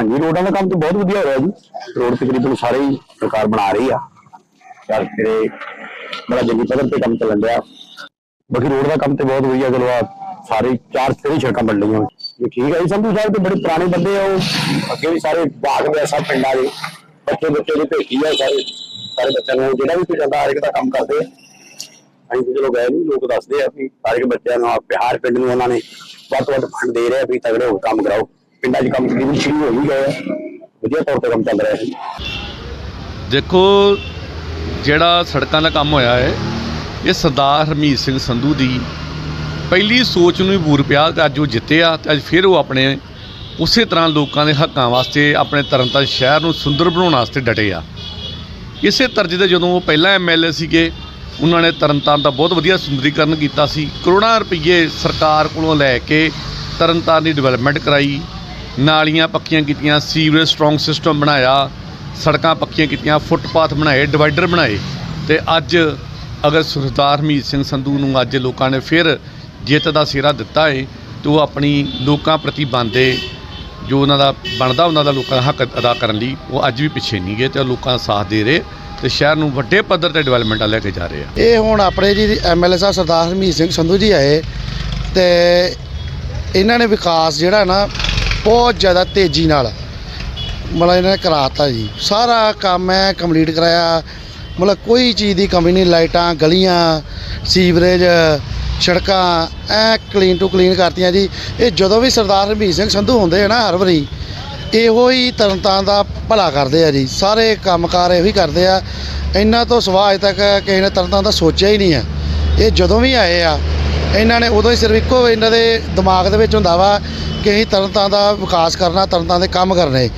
ਹਾਂਜੀ, ਰੋਡਾਂ ਦਾ ਕੰਮ ਤਾਂ ਬਹੁਤ ਵਧੀਆ ਹੋ ਰਿਹਾ ਜੀ। ਰੋਡ ਤਕਰੀਬਨ ਸਾਰੇ ਹੀ ਸਰਕਾਰ ਬਣਾ ਰਹੀ ਆ। ਯਾਰ ਤੇਰੇ ਬੜਾ ਜਲਦੀ ਪੱਧਰ ਤੇ ਕੰਮ ਚੱਲਣ ਡਿਆ। ਬਾਕੀ ਰੋਡ ਦਾ ਕੰਮ ਤੇ ਬਹੁਤ ਵਧੀਆ, ਚਲੋ ਆ ਸਾਰੇ ਚਾਰ ਤੇਰੀ ਸੜਕਾਂ ਬਣ ਲਈਆਂ ਇਹ ਠੀਕ ਹੈ ਜੀ, ਸੰਧੂ ਸਾਹਿਬ ਤੇ ਬੜੇ ਪੁਰਾਣੇ ਬੰਦੇ ਆ ਉਹ। ਅੱਗੇ ਵੀ ਸਾਰੇ ਭਾਗ ਦੇ ਸਭ ਪਿੰਡਾਂ ਦੇ। ਬੱਚੇ ਬੱਚੇ ਦੀ ਭੇਟੀ ਆ ਸਾਰੇ। ਸਾਰੇ ਬੱਚਿਆਂ ਨੂੰ ਜਿਹੜਾ ਵੀ ਕੋਈ ਜਾਂਦਾ, ਹਰ ਇੱਕ ਦਾ ਕੰਮ ਕਰਦੇ ਆ। ਅਸੀਂ ਚਲੋ ਗਏ ਨਹੀਂ ਲੋਕ ਦੱਸਦੇ ਆ ਵੀ ਸਾਰੇ ਬੱਚਿਆਂ ਨੂੰ ਆ ਪਿੰਡ ਨੂੰ ਉਹਨਾਂ ਨੇ ਵੱਧ ਤੋਂ ਵੱਧ ਫੰਡ ਦੇ ਰਿਹਾ ਆ ਵੀ ਤਗੜੇ ਹੋ ਕੰਮ ਕਰਾਓ। ਪਿੰਡਾਂ 'ਚ ਕੰਮ ਤਕਰੀਬਨ ਸ਼ੁਰੂ ਹੋ ਹੀ ਗਏ ਆ। ਵਧੀਆ ਤੌਰ ਤੇ ਕੰਮ ਚੱਲ ਰਿਹਾ ਹੈ ਦੇਖੋ, ਜਿਹੜਾ ਸੜਕਾਂ ਦਾ ਕੰਮ ਹੋਇਆ ਹੈ, ਇਹ ਸਰਦਾਰ ਹਰਮੀਤ ਸਿੰਘ ਸੰਧੂ ਦੀ ਪਹਿਲੀ ਸੋਚ ਨੂੰ ਹੀ ਬੂਰ ਪਿਆ ਤੇ ਅੱਜ ਉਹ ਜਿੱਤਿਆ ਤੇ ਅੱਜ ਫਿਰ ਉਹ ਆਪਣੇ ਉਸੇ ਤਰ੍ਹਾਂ ਲੋਕਾਂ ਦੇ ਹੱਕਾਂ ਵਾਸਤੇ, ਆਪਣੇ ਤਰਨਤਾਰਨ ਸ਼ਹਿਰ ਨੂੰ ਸੁੰਦਰ ਬਣਾਉਣ ਵਾਸਤੇ ਡਟੇ ਆ। ਇਸੇ ਤਰਜ ਦੇ ਜਦੋਂ ਉਹ ਪਹਿਲਾਂ ਐਮਐਲਏ ਸੀਗੇ, ਉਹਨਾਂ ਨੇ ਤਰਨਤਾਰਨ ਦਾ ਬਹੁਤ ਵਧੀਆ ਸੁੰਦਰੀਕਰਨ ਕੀਤਾ ਸੀ। ਕਰੋੜਾਂ ਰੁਪਏ ਸਰਕਾਰ ਕੋਲੋਂ ਲੈ ਕੇ ਤਰਨਤਾਰਨ ਦੀ ਡਿਵੈਲਪਮੈਂਟ ਕਰਾਈ। ਨਾਲੀਆਂ ਪੱਕੀਆਂ ਕੀਤੀਆਂ, ਸੀਵਰੇਜ ਸਟਰੋਂਗ ਸਿਸਟਮ ਬਣਾਇਆ, ਸੜਕਾਂ ਪੱਕੀਆਂ ਕੀਤੀਆਂ, ਫੁੱਟਪਾਥ ਬਣਾਏ ਡਿਵਾਈਡਰ ਬਣਾਏ। ਤੇ ਅੱਜ ਅਗਰ ਸਰਦਾਰ ਹਰਮੀਤ ਸਿੰਘ ਸੰਧੂ ਨੂੰ ਅੱਜ ਲੋਕਾਂ ਨੇ ਫਿਰ ਜਿੱਤ ਦਾ ਸਿਹਰਾ ਦਿੱਤਾ ਹੈ ਤੇ ਉਹ ਆਪਣੀ ਲੋਕਾਂ ਪ੍ਰਤੀ ਬੰਦੇ ਜੋ ਉਹਨਾਂ ਦਾ ਬਣਦਾ, ਉਹਨਾਂ ਦਾ ਲੋਕਾਂ ਦਾ ਹੱਕ ਅਦਾ ਕਰਨ ਲਈ, ਉਹ ਅੱਜ ਵੀ ਪਿੱਛੇ ਨਹੀਂ ਗਏ ਤੇ ਉਹ ਲੋਕਾਂ ਦਾ ਸਾਥ ਦੇ ਰਹੇ ਤੇ ਸ਼ਹਿਰ ਨੂੰ ਵੱਡੇ ਪੱਧਰ ਤੇ ਡਿਵੈਲਪਮੈਂਟ ਲੈ ਕੇ ਜਾ ਰਹੇ ਆ। ਇਹ ਹੁਣ ਆਪਣੇ ਜੀ ਐਮਐਲਏ ਸਾਹਿਬ ਸਰਦਾਰ ਹਰਮੀਤ ਸਿੰਘ ਸੰਧੂ ਜੀ ਆਏ ਤੇ ਇਹਨਾਂ ਨੇ ਵਿਕਾਸ ਜਿਹੜਾ ਨਾ ਬਹੁਤ ਜ਼ਿਆਦਾ ਤੇਜ਼ੀ ਨਾਲ ਮਤਲਬ ਇਹਨਾਂ ਨੇ ਕਰਾਤਾ ਜੀ। ਸਾਰਾ ਕੰਮ ਹੈ ਕੰਪਲੀਟ ਕਰਾਇਆ। ਮਤਲਬ ਕੋਈ ਚੀਜ਼ ਦੀ ਕਮੀ ਨਹੀਂ, ਲਾਈਟਾਂ, ਗਲੀਆਂ, ਸੀਵਰੇਜ, ਸੜਕਾਂ, ਐ ਕਲੀਨ ਟੂ ਕਲੀਨ ਕਰਤੀਆਂ ਜੀ। ਇਹ ਜਦੋਂ ਵੀ ਸਰਦਾਰ ਹਰਮੀਤ ਸਿੰਘ ਸੰਧੂ ਹੁੰਦੇ ਆ ਨਾ ਹਰ ਵਾਰੀ, ਇਹੋ ਹੀ ਤਰਨਤਾਰਨ ਦਾ ਭਲਾ ਕਰਦੇ ਆ ਜੀ। ਸਾਰੇ ਕੰਮਕਾਰ ਇਹੋ ਹੀ ਕਰਦੇ ਆ। ਇਹਨਾਂ ਤੋਂ ਸਵਾਹ ਅਜੇ ਤੱਕ ਕਿਸੇ ਨੇ ਤਰਨਤਾਰਨ ਦਾ ਸੋਚਿਆ ਹੀ ਨਹੀਂ ਹੈ ਇਹ ਜਦੋਂ ਵੀ ਆਏ ਆ ਇਹਨਾਂ ਨੇ ਉਦੋਂ ਹੀ ਸਿਰਫ ਇੱਕੋ ਇਹਨਾਂ ਦੇ ਦਿਮਾਗ ਦੇ ਵਿੱਚ ਹੁੰਦਾ ਵਾ ਕਿ ਅਸੀਂ ਤਰਨਤਾਰਨ ਦਾ ਵਿਕਾਸ ਕਰਨਾ ਤਰਨਤਾਰਨ ਦੇ ਕੰਮ ਕਰਨੇ।